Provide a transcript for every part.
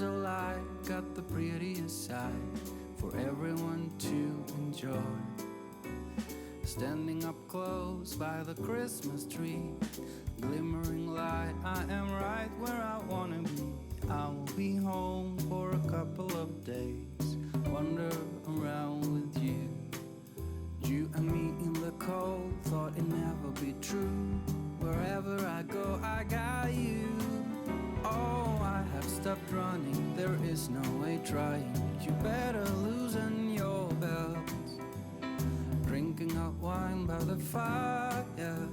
of life got the prettiest side for everyone to enjoy. Standing up close by the Christmas tree, glimmering light, I am right where I wanna be. I will be home for a couple of days, wander there is no way trying. You better loosen your belt. Drinking hot wine by the fire.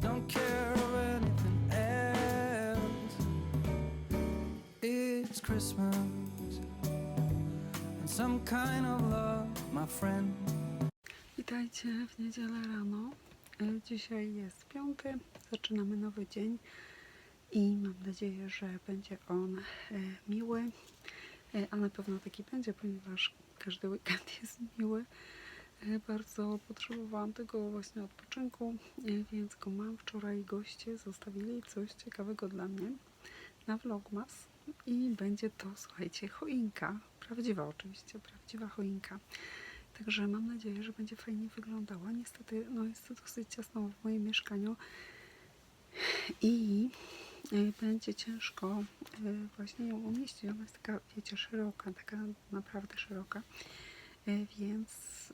Don't care of anything else. It's Christmas. And some kind of love, my friend. Witajcie w niedzielę rano. E, Dzisiaj jest piąty, zaczynamy nowy dzień i mam nadzieję, że będzie on e, miły, E, a na pewno taki będzie, ponieważ każdy weekend jest miły. E, Bardzo potrzebowałam tego właśnie odpoczynku, więc go mam. Wczoraj goście zostawili coś ciekawego dla mnie na Vlogmas i będzie to, słuchajcie, choinka. Prawdziwa oczywiście, prawdziwa choinka. Także mam nadzieję, że będzie fajnie wyglądała. Niestety no jest to dosyć ciasno w moim mieszkaniu i będzie ciężko y, właśnie ją umieścić. Ona jest taka, wiecie, szeroka, taka naprawdę szeroka, Y, więc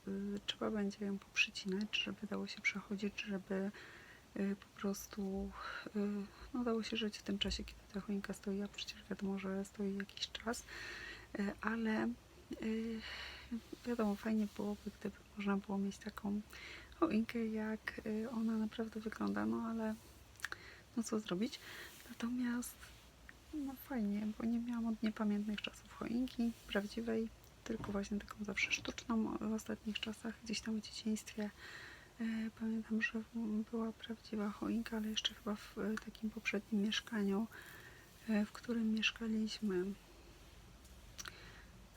y, trzeba będzie ją poprzycinać, żeby dało się przechodzić, żeby po prostu no, dało się żyć w tym czasie, kiedy ta choinka stoi, a przecież wiadomo, że stoi jakiś czas, ale wiadomo, fajnie byłoby, gdyby można było mieć taką choinkę, jak ona naprawdę wygląda, no ale no co zrobić. Natomiast no fajnie, bo nie miałam od niepamiętnych czasów choinki prawdziwej, tylko właśnie taką zawsze sztuczną w ostatnich czasach, gdzieś tam w dzieciństwie. y, Pamiętam, że była prawdziwa choinka, ale jeszcze chyba w y, takim poprzednim mieszkaniu, y, w którym mieszkaliśmy.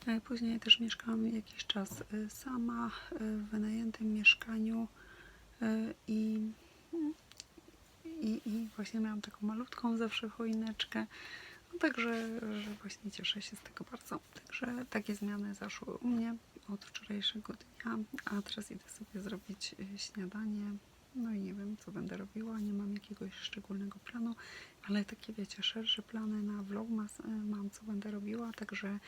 E, Później też mieszkałam jakiś czas e, sama e, w wynajętym mieszkaniu e, i właśnie miałam taką malutką zawsze choineczkę. No także że właśnie cieszę się z tego bardzo. Także takie zmiany zaszły u mnie od wczorajszego dnia, a teraz idę sobie zrobić e, śniadanie. No i nie wiem, co będę robiła, nie mam jakiegoś szczególnego planu, ale takie wiecie, szersze plany na vlogmas e, mam, co będę robiła, także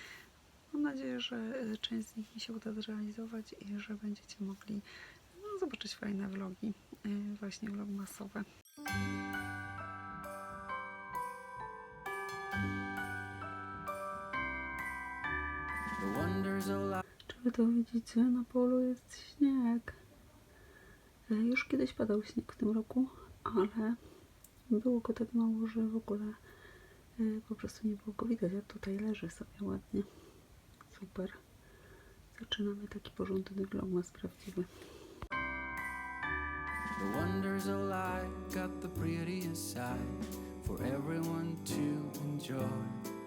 Mam nadzieję, że y, część z nich mi się uda zrealizować i że będziecie mogli no, zobaczyć fajne vlogi, właśnie vlogmasowe. To widzicie? Na polu jest śnieg. E, Już kiedyś padał śnieg w tym roku, ale było go tak mało, że w ogóle e, po prostu nie było go widać, a tutaj leży sobie ładnie. Super. Zaczynamy taki porządny vlogmas prawdziwy. The wonders of life got the prettiest side for everyone to enjoy.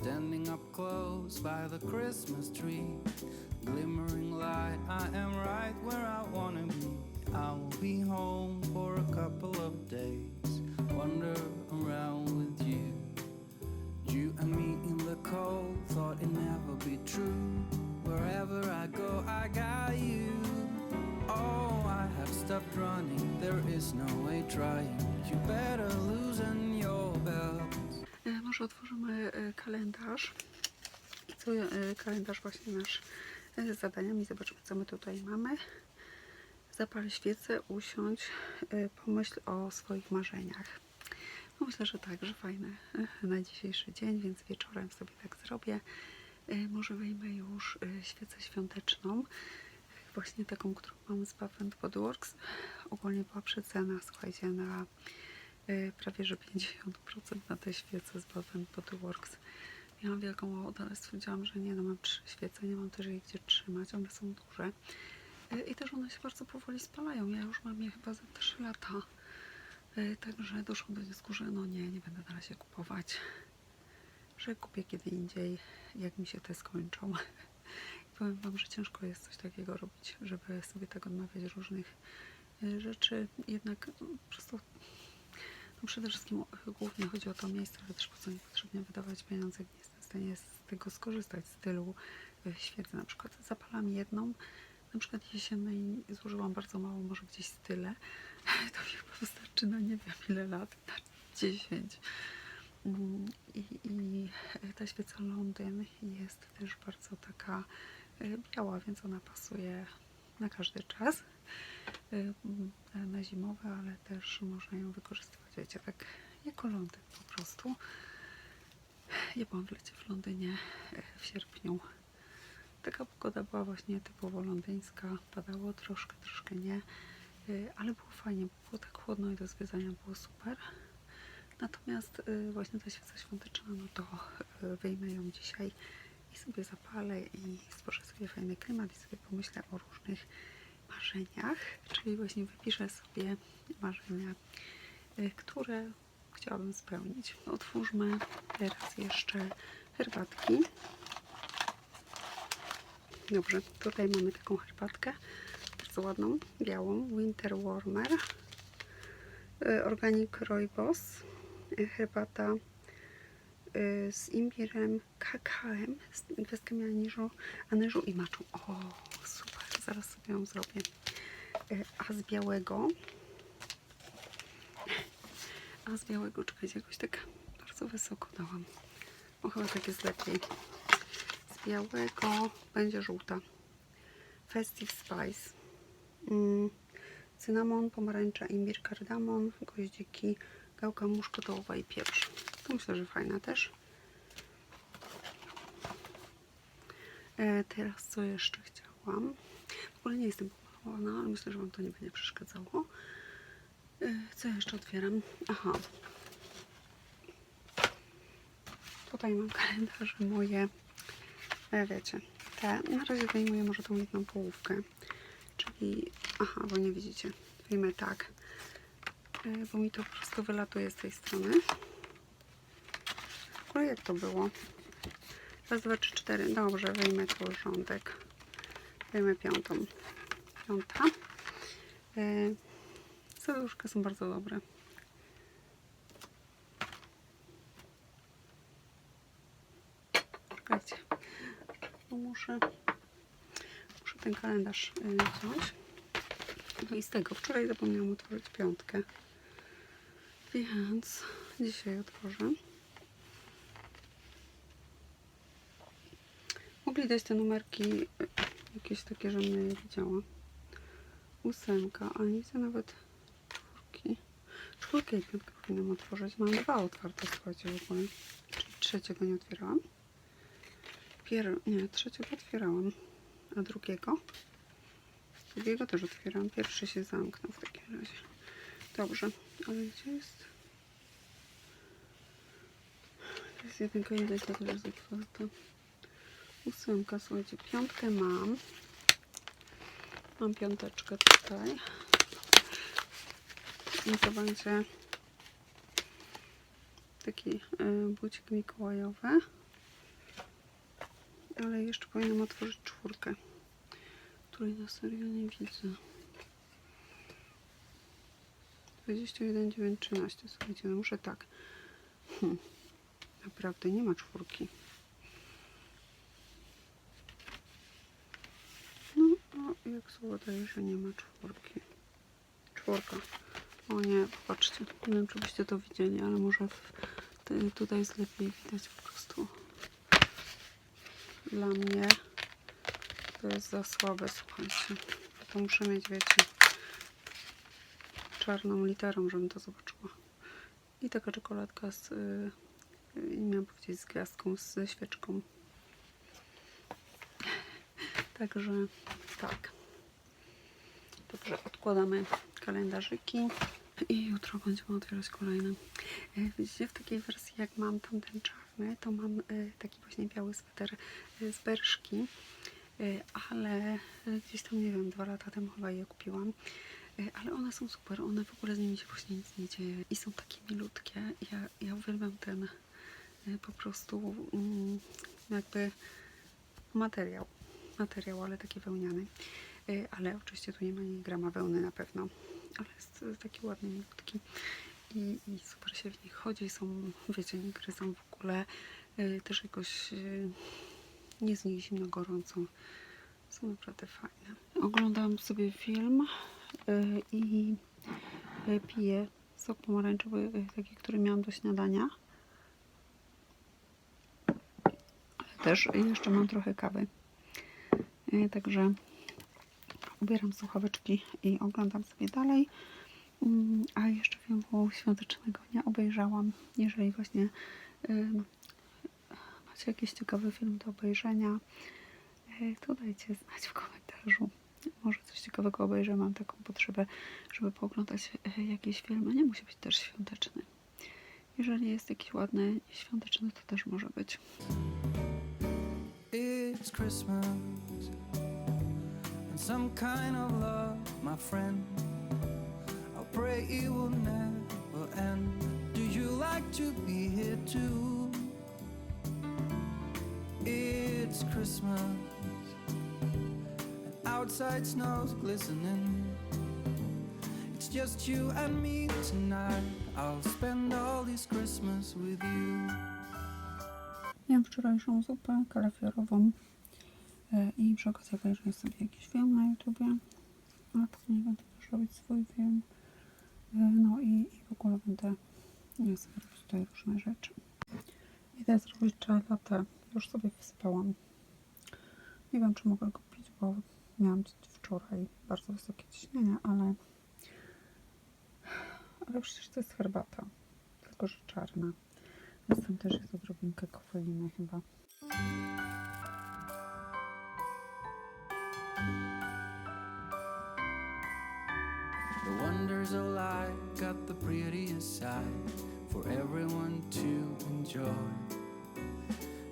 Standing up close by the Christmas tree, glimmering light, I am right where I wanna be. I will be home for a couple of days, wander around with you. You and me in the cold, thought it never be true. Wherever I go, I got you. Oh, I have stopped running, there is no way trying. You better loosen your belt. Może otworzymy kalendarz. Co, e, kalendarz właśnie nasz e, z zadaniami. Zobaczmy, co my tutaj mamy. Zapal świecę, usiądź, e, pomyśl o swoich marzeniach. No myślę, że tak, że fajne na dzisiejszy dzień, więc wieczorem sobie tak zrobię. Może wyjmę już świecę świąteczną. Właśnie taką, którą mam z Bath Body Works. Ogólnie była przecena, słuchajcie, na prawie że 50% na te świece z Bath Body Works. Miałam wielką ochotę, ale stwierdziłam, że nie, no mam trzy świece, nie mam też jej gdzie trzymać, one są duże. E, I też one się bardzo powoli spalają. Ja już mam je chyba za 3 lata. E, Także doszłam do wniosku, że no nie, nie będę na razie kupować. Że kupię kiedy indziej, jak mi się te skończą. I powiem Wam, że ciężko jest coś takiego robić, żeby sobie tak odmawiać różnych e, rzeczy. Jednak no, po prostu No przede wszystkim e, głównie chodzi o to miejsce, ale też po co niepotrzebnie wydawać pieniądze, jak nie jestem w stanie z tego skorzystać, z tylu e, świecy. Na przykład zapalam jedną, na przykład jesiennej złożyłam bardzo mało, może gdzieś tyle. To mi chyba wystarczy na nie wiem ile lat, na 10. Mm, I, I ta świeca Londyn jest też bardzo taka e, biała, więc ona pasuje na każdy czas. E, mm, Na zimowe, ale też można ją wykorzystywać, wiecie, tak jako Londyn po prostu. Ja byłam w lecie w Londynie e, w sierpniu. Taka pogoda była właśnie typowo londyńska. Padało troszkę, troszkę nie. Y, Ale było fajnie, bo było tak chłodno i do zwiedzania było super. Natomiast y, właśnie ta świeca świąteczna, no to wyjmę ją dzisiaj i sobie zapalę i stworzę sobie fajny klimat i sobie pomyślę o różnych marzeniach. Czyli właśnie wypiszę sobie marzenia, które chciałabym spełnić. Otwórzmy teraz jeszcze herbatki. Dobrze, tutaj mamy taką herbatkę, bardzo ładną, białą, Winter Warmer, y, Organic Rooibos, y, herbata y, z imbirem, kakałem, z gwiazdkami aniżu, anyżu i maczą. O, super, zaraz sobie ją zrobię. Y, A z białego, a z białego, czekajcie, jakoś tak bardzo wysoko dałam. O, chyba tak jest lepiej. Z białego będzie żółta. Festive Spice. Mm, cynamon, pomarańcza, imbir, kardamon, goździki, gałka muszkotołowa i pieprz. To myślę, że fajna też. E, teraz co jeszcze chciałam? W ogóle nie jestem pomalowana, ale myślę, że Wam to nie będzie przeszkadzało. E, co jeszcze otwieram? Aha. Tutaj mam kalendarze moje. E, wiecie, te. Na razie wyjmuję może tą jedną połówkę. Czyli, aha, bo nie widzicie. Wyjmę tak, e, bo mi to po prostu wylatuje z tej strony. W jak to było? Raz, dwa, trzy, cztery. Dobrze, wyjmę tu rządek. Wyjmę piątą. Piąta. Serduszka są bardzo dobre. Czekajcie. No muszę, muszę ten kalendarz y, wziąć. No i z tego wczoraj zapomniałam otworzyć piątkę. Więc dzisiaj otworzę. Mogli dać te numerki y, jakieś takie, żebym je widziała. Ósemka, a nie widzę nawet. I piątkę powinnam otworzyć. Mam dwa otwarte, słuchajcie, w ogóle. Czyli trzeciego nie otwierałam. Pier... Nie, trzeciego otwierałam. A drugiego? Drugiego też otwierałam. Pierwszy się zamknął w takim razie. Dobrze, ale gdzie jest? To jest jedynka i deka też jest otwarta. Ósemka, słuchajcie, piątkę mam. Mam piąteczkę tutaj. To będzie taki y, bucik mikołajowy. Ale jeszcze powinnam otworzyć czwórkę, której na serio nie widzę. 21, 9, 13. Słuchajcie, no muszę tak. Hm. Naprawdę nie ma czwórki. No, no jak słowo daje, że nie ma czwórki. Czwórka. O nie, popatrzcie. Nie wiem, czy byście to widzieli, ale może w, tutaj jest lepiej widać po prostu. Dla mnie to jest za słabe, słuchajcie. To muszę mieć, wiecie, czarną literą, żebym to zobaczyła. I taka czekoladka z, y, y, nie miałam powiedzieć z gwiazdką, ze świeczką. Także tak. Dobrze, odkładamy kalendarzyki i jutro będziemy otwierać kolejne. E, Widzicie, w takiej wersji jak mam tamten czarny, to mam e, taki właśnie biały sweter e, z berszki, ale gdzieś tam, nie wiem, dwa lata temu chyba je kupiłam. Ale one są super, one w ogóle z nimi się właśnie nic nie dzieje i są takie milutkie. Ja, ja uwielbiam ten po prostu mm, jakby materiał, materiał, ale taki wełniany. Ale oczywiście tu nie ma ani grama wełny na pewno, ale jest taki ładny, milutki. i, i super się w nich chodzi. Są, wiecie, nie gryzą w ogóle. Y, też jakoś y, nie z nich zimno gorąco. Są naprawdę fajne. Oglądałam sobie film y, i y, piję sok pomarańczowy, y, taki, który miałam do śniadania. Też jeszcze mam trochę kawy. Y, Także ubieram słuchaweczki i oglądam sobie dalej. Mm, A jeszcze filmu świątecznego nie obejrzałam. Jeżeli właśnie ym, macie jakiś ciekawy film do obejrzenia, y, to dajcie znać w komentarzu. Może coś ciekawego obejrzę. Mam taką potrzebę, żeby pooglądać y, jakieś filmy. Nie musi być też świąteczny. Jeżeli jest jakiś ładny świąteczny, to też może być. It's Christmas and some kind of love, my friend. I'll pray it will never end. Do you like to be here too? It's Christmas and outside snow's glistening. It's just you and me tonight. I'll spend all this Christmas with you. Miałam wczorajszą zupę kalafiorową i przy okazji obejrzę sobie jakiś film na YouTubie, a później będę też robić swój film. E, No i, i w ogóle będę e, sobie robić tutaj różne rzeczy. Idę zrobić czaj latte. Już sobie wysypałam. Nie wiem, czy mogę go pić, bo miałam wczoraj bardzo wysokie ciśnienie, ale ale przecież to jest herbata, tylko że czarna. Więc tam też jest odrobinkę kofeiny chyba.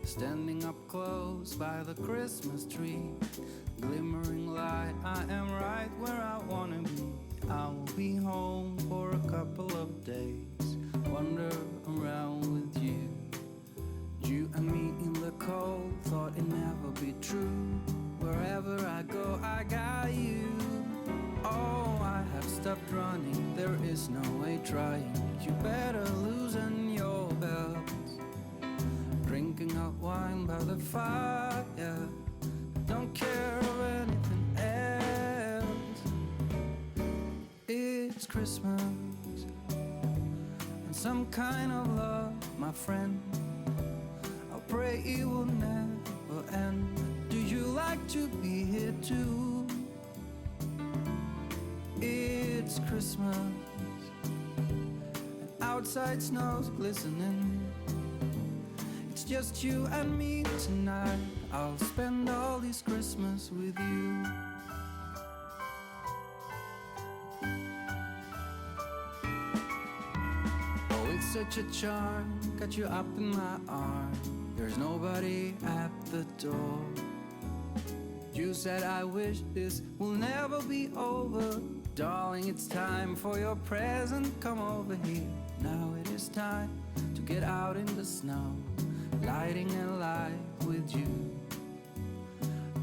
Standing up close by the Christmas tree, glimmering light, I am right where I wanna be. I will be home for a couple of days, wander around with you. You and me in the cold, thought it never be true. Wherever I go, I got you. Oh, I have stopped running, there is no way trying. You better lose your fire, don't care of anything else. It's Christmas and some kind of love, my friend. I'll pray it will never end. Do you like to be here too? It's Christmas and outside snow's glistening. Just you and me tonight. I'll spend all this Christmas with you. Oh, it's such a charm, got you up in my arm. There's nobody at the door. You said, I wish this will never be over. Darling, it's time for your present. Come over here. Now it is time to get out in the snow, lighting a light with you.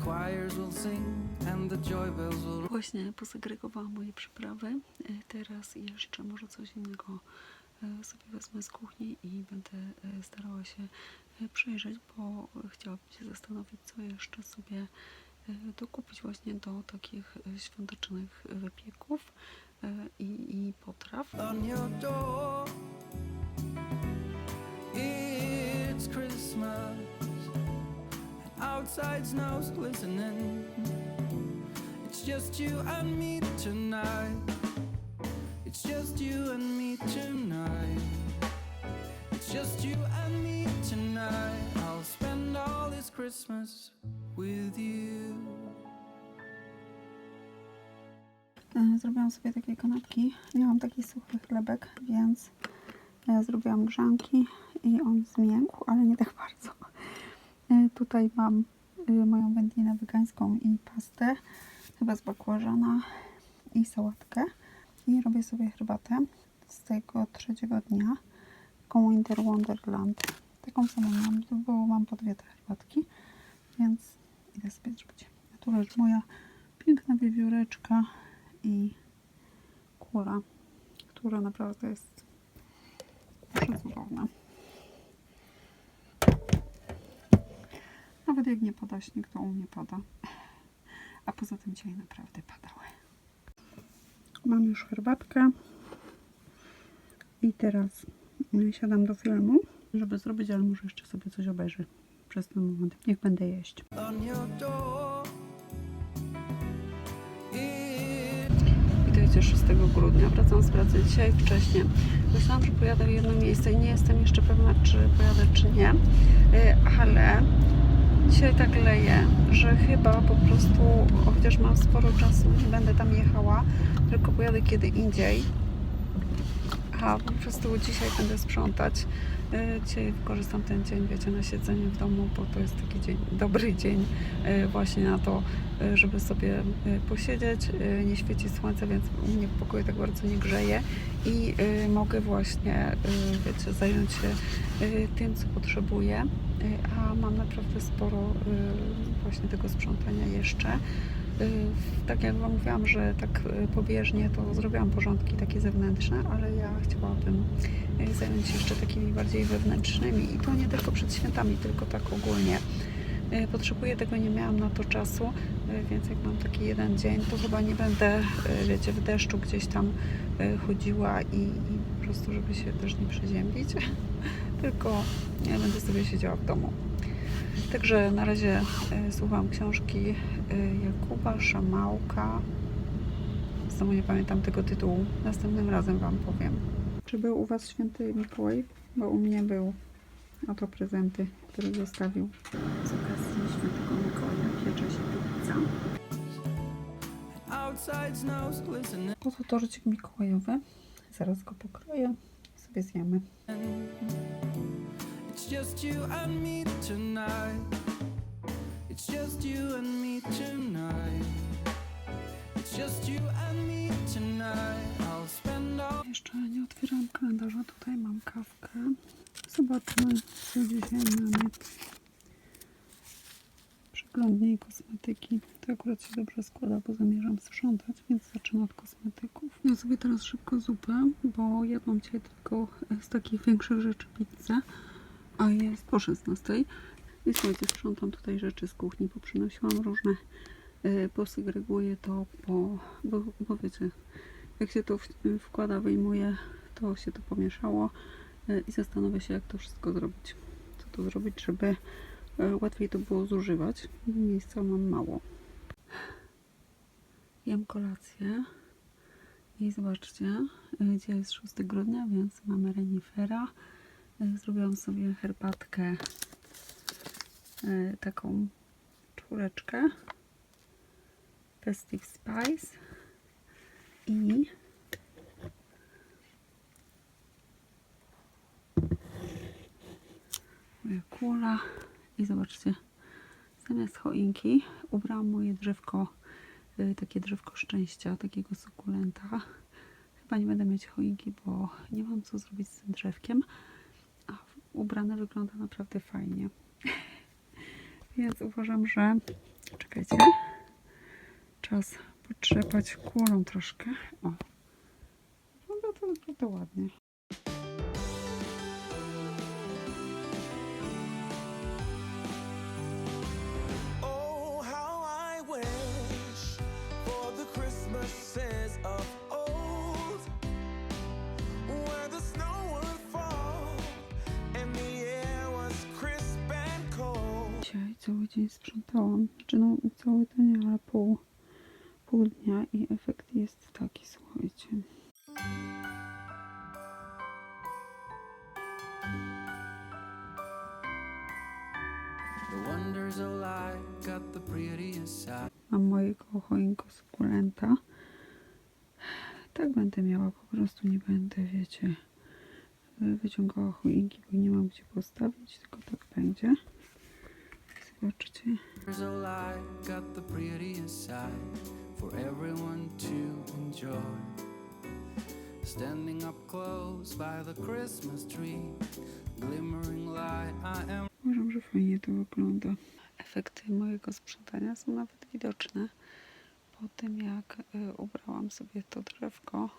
Choirs will sing and the joy bells will Właśnie posegregowałam moje przyprawy. E, Teraz jeszcze może coś innego e, sobie wezmę z kuchni i będę e, starała się przejrzeć, bo chciałabym się zastanowić, co jeszcze sobie dokupić właśnie do takich świątecznych wypieków i, i potraw. on your door. Christmas, outside snow's glistening. It's just you and me tonight. It's just you and me tonight. It's just you and me tonight. I'll spend all this Christmas with you. E, Zrobiłam sobie takie kanapki. Miałam taki suchy chlebek, więc e, zrobiłam grzanki i on zmiękł, ale nie tak bardzo. E, Tutaj mam e, moją wędlinę wegańską i pastę, chyba z bakłażana i sałatkę. I robię sobie herbatę z tego trzeciego dnia, taką Winter Wonderland. Taką samą mam, bo mam po dwie te herbatki, więc idę sobie zrobić. A tu leży moja piękna wiewióreczka i kula, która naprawdę jest cudowne. Nawet jak nie pada śnieg, to u mnie pada. A poza tym dzisiaj naprawdę padały. Mam już herbatkę. I teraz y, siadam do filmu, żeby zrobić, ale muszę jeszcze sobie coś obejrzeć przez ten moment. Niech będę jeść. Witajcie 6 grudnia. Wracam z pracy dzisiaj wcześniej. Myślałam, że pojadę w jedno miejsce i nie jestem jeszcze pewna, czy pojadę, czy nie. Y, Ale dzisiaj tak leje, że chyba po prostu, chociaż mam sporo czasu, nie będę tam jechała, tylko pojadę kiedy indziej. A po prostu dzisiaj będę sprzątać. Y, Dzisiaj wykorzystam ten dzień, wiecie, na siedzenie w domu, bo to jest taki dzień, dobry dzień y, właśnie na to, y, żeby sobie posiedzieć. Nie świeci słońce, więc u mnie w pokoju tak bardzo nie grzeje i mogę właśnie, wiecie, zająć się tym, co potrzebuję. Y, A mam naprawdę sporo y, właśnie tego sprzątania jeszcze. Y, Tak jak Wam mówiłam, że tak pobieżnie to zrobiłam porządki takie zewnętrzne, ale ja chciałabym zająć się jeszcze takimi bardziej wewnętrznymi i to nie tylko przed świętami, tylko tak ogólnie. Potrzebuję tego, nie miałam na to czasu, więc jak mam taki jeden dzień, to chyba nie będę, wiecie, w deszczu gdzieś tam chodziła i, i po prostu, żeby się też nie przeziębić, tylko ja będę sobie siedziała w domu. Także na razie y, słucham książki y, Jakuba Szamałka. Znowu nie pamiętam tego tytułu. Następnym razem Wam powiem. Czy był u Was święty Mikołaj? Bo u mnie był. Oto prezenty, które zostawił. Z okazji świętego Mikołaja piecze się pizza. Oto torcik mikołajowy. Zaraz go pokroję sobie zjemy. Jeszcze nie otwieram kalendarza. Tutaj mam kawkę. Zobaczmy, co dzisiaj mamy. Przeglądnie i kosmetyki. To akurat się dobrze składa, bo zamierzam sprzątać, więc zacznę od kosmetyków. Ja sobie teraz szybko zupę, bo jadłam dzisiaj tylko z takich większych rzeczy pizzę, a jest po 16. I słuchajcie, sprzątam tutaj rzeczy z kuchni, poprzynosiłam różne, y, posegreguję to, bo, bo, bo wiecie, jak się to wkłada, wyjmuje, to się to pomieszało y, i zastanowię się, jak to wszystko zrobić. Co to zrobić, żeby y, łatwiej to było zużywać. Miejsca mam mało. Jem kolację. I zobaczcie, y, dzisiaj jest 6 grudnia, więc mamy renifera. Y, Zrobiłam sobie herbatkę y, taką czwóreczkę. Festive Spice. I moja kula. I zobaczcie zamiast choinki ubrałam moje drzewko takie drzewko szczęścia takiego sukulenta chyba nie będę mieć choinki, bo nie mam co zrobić z tym drzewkiem a ubrane wygląda naprawdę fajnie więc uważam, że czekajcie czas potrzepać kulą troszkę. O. Wygląda to naprawdę ładnie. Cały dzień sprzątałam. Znaczy no cały to nie, ale pół, pół dnia i efekt jest taki, słuchajcie. Mam mojego choinko sukulenta. Tak będę miała, po prostu nie będę, wiecie, wyciągała choinki, bo nie mam gdzie postawić, tylko tak będzie. Zobaczcie. Uważam, że fajnie to wygląda. Efekty mojego sprzątania są nawet widoczne po tym, jak y, ubrałam sobie to drzewko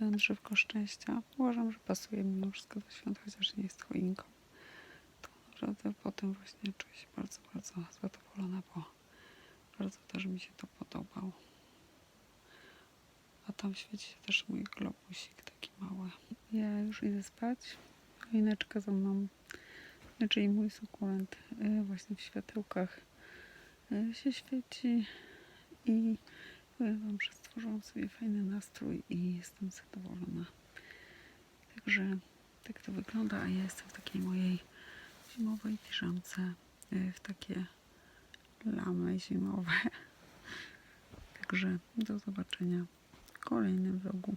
e, drzewko szczęścia. Uważam, że pasuje mimo wszystko do świąt, chociaż nie jest choinką. Naprawdę potem właśnie czuję się bardzo, bardzo zadowolona, bo bardzo też mi się to podobał. A tam świeci się też mój globusik taki mały. Ja już idę spać. Choineczka za mną, czyli mój sukulent e, właśnie w światełkach e, się świeci i powiem Wam, że stworzyłam sobie fajny nastrój i jestem zadowolona. Także tak to wygląda, a ja jestem w takiej mojej zimowej piżamce, y, w takie lamy zimowe. Także do zobaczenia w kolejnym vlogu.